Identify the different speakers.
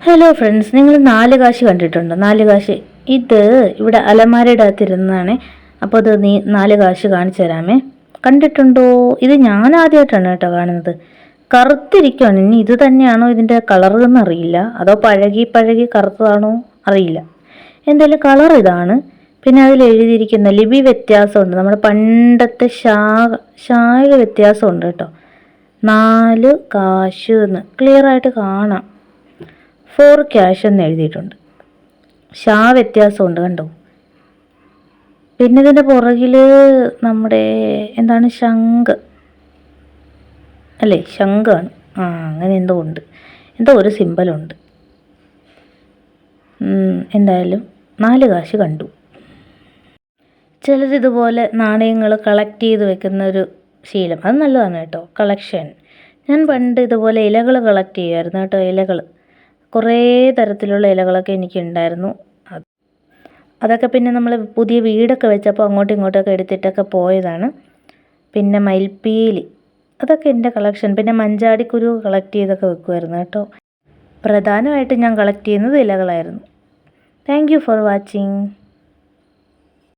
Speaker 1: Hello friends നിങ്ങൾ നാല് കാശ് കണ്ടിട്ടുണ്ടോ. നാല് കാശ്. ഇത് ഇവിടെ അലമാരയുടെ അകത്തിരുന്നതാണ്. അപ്പോൾ അത് നീ നാല് കാശ് കാണിച്ചു തരാമേ. കണ്ടിട്ടുണ്ടോ? ഇത് ഞാൻ ആദ്യമായിട്ടാണ് കേട്ടോ കാണുന്നത്. കറുത്തിരിക്കുകയാണ് ഇനി ഇത് തന്നെയാണോ ഇതിന്റെ കളർ എന്നറിയില്ല അതോ പഴകി പഴകി കറുത്തതാണോ അറിയില്ല. എന്തായാലും കളർ ഇതാണ്. പിന്നെ അതിൽ എഴുതിയിരിക്കുന്ന ലിപി വ്യത്യാസമുണ്ട്. നമ്മുടെ പണ്ടത്തെ ശാഖ ശാഖ വ്യത്യാസമുണ്ട് കേട്ടോ. നാല് കാശ് എന്ന്. ക്ലിയറായിട്ട് കാണാം. ഫോർ ക്യാഷ് എന്ന് എഴുതിയിട്ടുണ്ട്. ഷാ വ്യത്യാസമുണ്ട് കണ്ടോ? പിന്നെ ഇതിന്റെ പുറകിൽ നമ്മുടെ എന്താണ് ശംഖ്? അല്ലേ? ശംഖാണ് ആ അങ്ങനെ എന്തോ ഉണ്ട്. എന്തോ ഒരു സിമ്പലുണ്ട് എന്തായാലും നാല് കാശ് കണ്ടു. ചിലരിതുപോലെ നാണയങ്ങൾ കളക്ട് ചെയ്ത് വെക്കുന്ന ഒരു ശീലം. അത് നല്ലതാണ് കേട്ടോ. കളക്ഷൻ ഞാൻ പണ്ട് ഇതുപോലെ ഇലകൾ കളക്ട് ചെയ്യുമായിരുന്നു കേട്ടോ ഇലകൾ കുറേ തരത്തിലുള്ള ഇലകളൊക്കെ എനിക്കുണ്ടായിരുന്നു. അത് അതൊക്കെ പിന്നെ നമ്മൾ പുതിയ വീടൊക്കെ വെച്ചപ്പോൾ അങ്ങോട്ടും ഇങ്ങോട്ടൊക്കെ എടുത്തിട്ടൊക്കെ പോയതാണ്. പിന്നെ മയിൽപ്പീലി അതൊക്കെ എന്റെ കളക്ഷൻ. പിന്നെ മഞ്ചാടിക്കുരു കളക്ട് ചെയ്തൊക്കെ വെക്കുമായിരുന്നു കേട്ടോ. പ്രധാനമായിട്ടും ഞാൻ കളക്ട് ചെയ്യുന്നത് ഇലകളായിരുന്നു. Thank for watching.